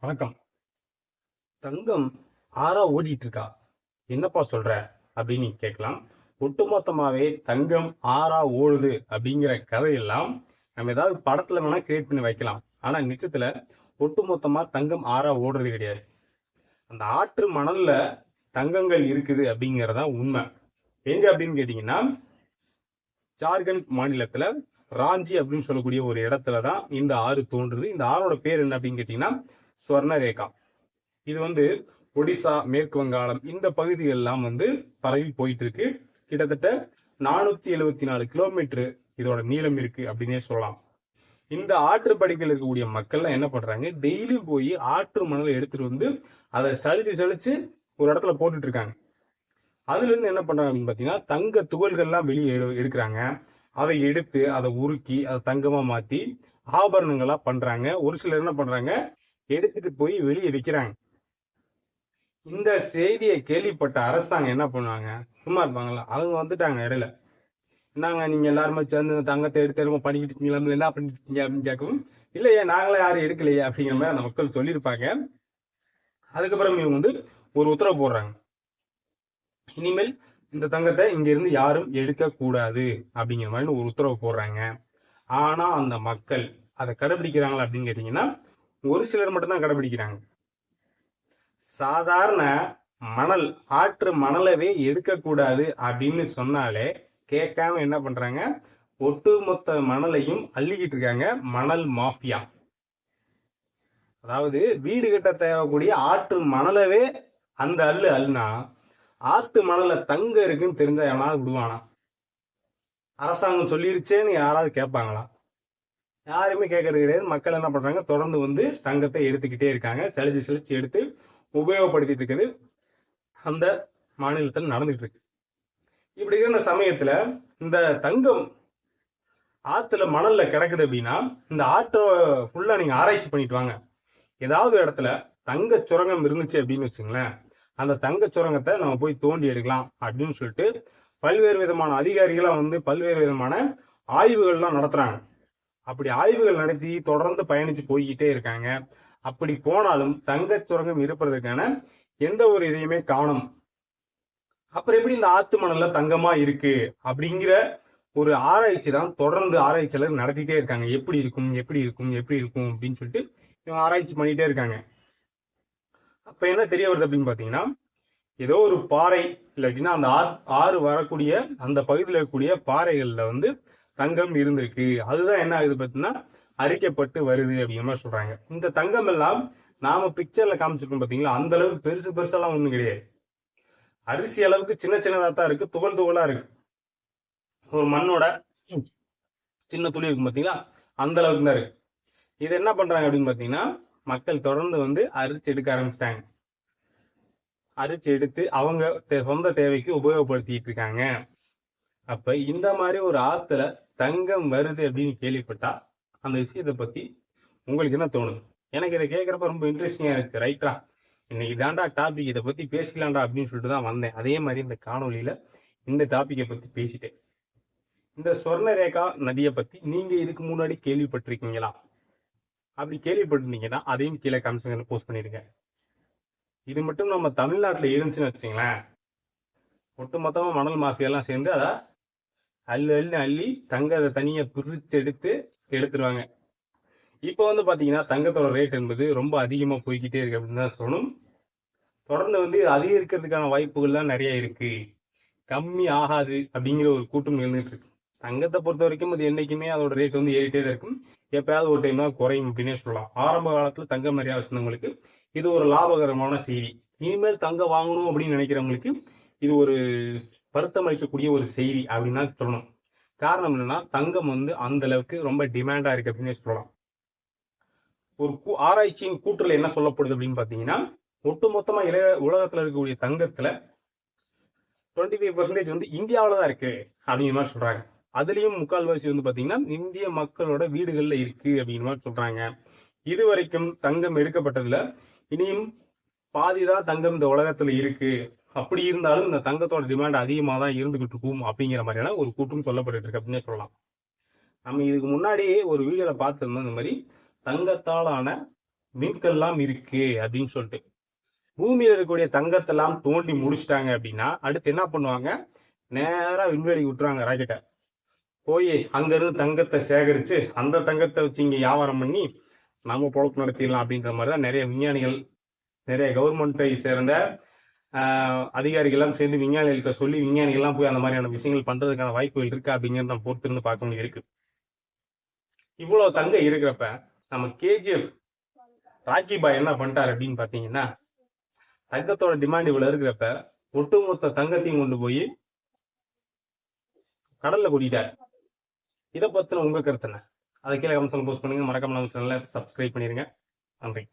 வணக்கம். தங்கம் ஆறா ஓடிட்டு இருக்கா என்னப்பா சொல்ற? அப்படின்னு கேட்கலாம். ஒட்டுமொத்தமாவே தங்கம் ஆறா ஓடுது அப்படிங்கிற கதையெல்லாம் நம்ம ஏதாவது படத்துல வேணா கிரியேட் பண்ணி வைக்கலாம். ஆனா நிச்சயத்துல ஒட்டுமொத்தமா தங்கம் ஆறா ஓடுறது கிடையாது. அந்த ஆற்று மணல்ல தங்கங்கள் இருக்குது அப்படிங்கறதா உண்மை. எங்க அப்படின்னு கேட்டீங்கன்னா ஜார்க்கண்ட் மாநிலத்துல ராஞ்சி அப்படின்னு சொல்லக்கூடிய ஒரு இடத்துல தான் இந்த ஆறு தோன்றுது. இந்த ஆறோட பேர் என்ன அப்படின்னு கேட்டீங்கன்னா ஸ்வர்ணரேகா இது வந்து ஒடிசா மேற்கு வங்காளம் இந்த பகுதிகள் எல்லாம் வந்து பரவி போயிட்டு இருக்கு கிட்டத்தட்ட நானூத்தி எழுபத்தி நாலு கிலோமீட்டர் இதோட நீளம் இருக்கு அப்படின்னே சொல்லலாம். இந்த ஆற்றுப்படுக்கையில் இருக்கக்கூடிய மக்கள்லாம் என்ன பண்றாங்க டெய்லியும் போய் ஆற்று மணலை எடுத்துட்டு வந்து அதை சளிச்சு சளிச்சு ஒரு இடத்துல போட்டுட்டு இருக்காங்க அதுல இருந்து என்ன பண்றாங்க அப்படின்னு பாத்தீங்கன்னா தங்க துகள்கள்லாம் வெளியே எடு- எடுக்கிறாங்க. அதை எடுத்து அதை உருக்கி அதை தங்கமா மாத்தி ஆபரணங்களா பண்றாங்க. ஒரு சிலர் என்ன பண்றாங்க எடுத்துட்டு போய் வெளியே விற்கிறாங்க இந்த செய்தியை கேள்விப்பட்ட அரசாங்கம் என்ன பண்ணுவாங்க? சும்மா இருப்பாங்களா அவங்க வந்துட்டாங்க இடையில. என்னங்க நீங்க எல்லாருமே சேர்ந்து தங்கத்தை எடுத்து எடுத்து பண்ணிக்கிட்டு இருக்கீங்களா? என்ன பண்ணிட்டு இருக்கீங்க அப்படின்னு கேட்கவும் இல்லையே நாங்களே யாரும் எடுக்கலையே அப்படிங்கிற மாதிரி அந்த மக்கள் சொல்லியிருப்பாங்க. அதுக்கப்புறம் இவங்க வந்து ஒரு உத்தரவு போடுறாங்க. இனிமேல் இந்த தங்கத்தை இங்கிருந்து யாரும் எடுக்க கூடாது அப்படிங்கிற மாதிரி ஒரு உத்தரவு போடுறாங்க. ஆனா அந்த மக்கள் அதை கடைபிடிக்கிறாங்களா அப்படின்னு கேட்டீங்கன்னா ஒரு சிலர் மட்டும்தான் கடைபிடிக்கிறாங்க. சாதாரண மணல் ஆற்று மணலவே எடுக்கக்கூடாது அப்படின்னு சொன்னாலே கேட்காம என்ன பண்றாங்க? ஒட்டுமொத்த மணலையும் அள்ளிக்கிட்டு இருக்காங்க மணல் மாஃபியா. அதாவது வீடு கட்ட தேவைக்கூடிய ஆற்று மணலவே அந்த அள்ளு அள்ளுனா ஆத்து மணல தங்க இருக்குன்னு தெரிஞ்சா எவனாவது விடுவானா? அரசாங்கம் சொல்லிருச்சேன்னு யாராவது கேட்பாங்களா? யாருமே கேட்கறது கிடையாது. மக்கள் என்ன பண்ணுறாங்க தொடர்ந்து வந்து தங்கத்தை எடுத்துக்கிட்டே இருக்காங்க. செழிச்சு செழிச்சு எடுத்து உபயோகப்படுத்திட்டு இருக்குது. அந்த மாநிலத்தில் நடந்துகிட்டு இருக்கு. இப்படி இருந்த சமயத்தில் இந்த தங்கம் ஆற்றுல மணலில் கிடக்குது அப்படின்னா இந்த ஆற்றை ஃபுல்லாக நீங்கள் ஆராய்ச்சி பண்ணிட்டு வாங்க. ஏதாவது இடத்துல தங்க சுரங்கம் இருந்துச்சு அப்படின்னு வச்சுங்களேன் அந்த தங்க சுரங்கத்தை நம்ம போய் தோண்டி எடுக்கலாம் அப்படின்னு சொல்லிட்டு பல்வேறு விதமான அதிகாரிகளாம் வந்து பல்வேறு விதமான ஆய்வுகள்லாம் நடத்துகிறாங்க அப்படி ஆய்வுகள் நடத்தி தொடர்ந்து பயணிச்சு போய்கிட்டே இருக்காங்க. அப்படி போனாலும் தங்க சுரங்கம் இருப்பதற்கான எந்த ஒரு இதையுமே காணும். அப்புறம் எப்படி இந்த ஆத்து மணல்ல தங்கமா இருக்கு? அப்படிங்கிற ஒரு ஆராய்ச்சி தான் தொடர்ந்து ஆராய்ச்சியாளர் நடத்திட்டே இருக்காங்க. எப்படி இருக்கும் எப்படி இருக்கும் எப்படி இருக்கும் அப்படின்னு சொல்லிட்டு இவங்க ஆராய்ச்சி பண்ணிட்டே இருக்காங்க. அப்ப என்ன தெரிய வருது அப்படின்னு பாத்தீங்கன்னா ஏதோ ஒரு பாறை இல்லாட்டினா அந்த ஆறு ஆறு வரக்கூடிய அந்த பகுதியில் இருக்கக்கூடிய பாறைகள்ல வந்து தங்கம் இருந்திருக்கு. அதுதான் என்ன ஆகுது பார்த்தீங்கன்னா அரிக்கப்பட்டு வருது அப்படிங்கிற மாதிரி சொல்றாங்க. இந்த தங்கம் எல்லாம் நாம பிக்சர்ல காமிச்சிருக்கோம் பாத்தீங்களா அந்த அளவுக்கு பெருசு பெருசெல்லாம் ஒண்ணும் கிடையாது. அரிசி அளவுக்கு சின்ன சின்னதா தான் இருக்கு. துகள் துகளா இருக்கு. ஒரு மண்ணோட சின்ன துளி இருக்கும் பாத்தீங்களா அந்த அளவுக்கு தான் இருக்கு. இது என்ன பண்றாங்க அப்படின்னு பாத்தீங்கன்னா மக்கள் தொடர்ந்து வந்து அரிச்சு எடுக்க ஆரம்பிச்சிட்டாங்க. அரிச்சு எடுத்து அவங்க தே- சொந்த தேவைக்கு உபயோகப்படுத்திட்டு இருக்காங்க. அப்ப இந்த மாதிரி ஒரு ஆத்துல தங்கம் வருது அப்படின்னு கேள்விப்பட்டா அந்த விஷயத்தை பத்தி உங்களுக்கு என்ன தோணுது? எனக்கு இதை கேட்குறப்ப ரொம்ப இன்ட்ரெஸ்டிங்காக இருக்கு ரைட்டா இன்னைக்கு தாண்டா டாபிக் இதை பத்தி பேசிக்கலாம்டா அப்படின்னு சொல்லிட்டு தான் வந்தேன். அதே மாதிரி இந்த காணொலியில் இந்த டாப்பிக்கை பத்தி பேசிட்டேன். இந்த சொர்ணரேகா நதியை பத்தி நீங்க இதுக்கு முன்னாடி கேள்விப்பட்டிருக்கீங்களா? அப்படி கேள்விப்பட்டிருந்தீங்கன்னா அதையும் கீழே கமெண்ட்ஸ்ல போஸ்ட் பண்ணியிருக்கேன் இது மட்டும் நம்ம தமிழ்நாட்டில் இருந்துச்சுன்னு வச்சுங்களேன் ஒட்டுமொத்தமாக மணல் மாஃபியெல்லாம் சேர்ந்து அதை அள்ளு அள்ளி அள்ளி தங்கத்தை தனியா பிரிச்சு எடுத்து எடுத்துருவாங்க. இப்போ வந்து பாத்தீங்கன்னா தங்கத்தோட ரேட் என்பது ரொம்ப அதிகமா போய்கிட்டே இருக்கு அப்படின்னு தான் சொல்லணும். தொடர்ந்து வந்து இது அதிகரிக்கிறதுக்கான வாய்ப்புகள்லாம் நிறைய இருக்கு. கம்மி ஆகாது அப்படிங்கிற ஒரு கூட்டம் இருந்துட்டு இருக்கு. தங்கத்தை பொறுத்த வரைக்கும் அது என்றைக்குமே அதோட ரேட் வந்து ஏறிட்டே தான் இருக்கும். எப்பயாவது ஒரு டைம் தான் குறையும் அப்படின்னே சொல்லலாம். ஆரம்ப காலத்துல தங்கம் நிறையா வச்சிருந்தவங்களுக்கு இது ஒரு லாபகரமான செய்தி. இனிமேல் தங்கம் வாங்கணும் அப்படின்னு நினைக்கிறவங்களுக்கு இது ஒரு வருத்தம் அளிக்கக்கூடிய ஒரு செய்தி அப்படின்னு தான் சொல்லணும். காரணம் என்னன்னா தங்கம் வந்து அந்த அளவுக்கு ரொம்ப டிமாண்டா இருக்கு அப்படின்னு சொல்லலாம். ஒரு கூ- ஆராய்ச்சியின் கூற்றுல என்ன சொல்லப்படுது அப்படின்னு பாத்தீங்கன்னா ஒட்டுமொத்தமா இளைய உலகத்துல இருக்கக்கூடிய தங்கத்துல டுவெண்ட்டி ஃபைவ் பர்சன்டேஜ் வந்து இந்தியாவில தான் இருக்கு அப்படிங்கிற மாதிரி சொல்றாங்க. அதுலயும் முக்கால்வாசி வந்து பாத்தீங்கன்னா இந்திய மக்களோட வீடுகள்ல இருக்கு அப்படிங்கிற மாதிரி சொல்றாங்க. இது வரைக்கும் தங்கம் எடுக்கப்பட்டதுல இனியும் பாதி தான் தங்கம் இந்த உலகத்துல இருக்கு. அப்படி இருந்தாலும் இந்த தங்கத்தோட டிமாண்ட் அதிகமாக தான் இருந்துகிட்டு இருக்கும் அப்படிங்கிற மாதிரியான ஒரு கூட்டம் சொல்லப்பட்டு இருக்கு அப்படின்னே சொல்லலாம். நம்ம இதுக்கு முன்னாடியே ஒரு வீடியோல பார்த்துருந்தோம் இந்த மாதிரி தங்கத்தாலான மீன்கள்லாம் இருக்கு அப்படின்னு சொல்லிட்டு. பூமியில் இருக்கக்கூடிய தங்கத்தெல்லாம் தோண்டி முடிச்சிட்டாங்க அப்படின்னா அடுத்து என்ன பண்ணுவாங்க? நேராக விண்வெளி விட்டுருவாங்க ராக்கெட்டை. போய் அங்கேருந்து தங்கத்தை சேகரித்து அந்த தங்கத்தை வச்சு இங்கே வியாபாரம் பண்ணி நம்ம பொழப்பு நடத்திடலாம் அப்படின்ற மாதிரி தான் நிறைய விஞ்ஞானிகள் நிறைய கவர்மெண்ட்டை சேர்ந்த அதிகாரிகள்லாம் சேர்ந்து விஞ்ஞானிகள்கிட்ட சொல்லி விஞ்ஞானிகள்லாம் போய் அந்த மாதிரியான விஷயங்கள் பண்றதுக்கான வாய்ப்புகள் இருக்கா அப்படிங்கிறது நம்ம பொறுத்திருந்து பார்க்க முடியும் இருக்கு. இவ்வளவு தங்கம் இருக்கிறப்ப நம்ம கேஜிஎஃப் ராக்கி பாய் என்ன பண்ணிட்டார் அப்படின்னு பாத்தீங்கன்னா தங்கத்தோட டிமாண்ட் இவ்வளவு இருக்கிறப்ப ஒட்டுமொத்த தங்கத்தையும் கொண்டு போய் கடல்ல கூட்டிட்டார். இதை பத்தின உங்க கருத்துன அதை கீழே கமெண்ட்ஸ்ல போஸ்ட் பண்ணுங்க. மறக்காம நம்ம சேனலை சப்ஸ்கிரைப் பண்ணிருங்க. நன்றி.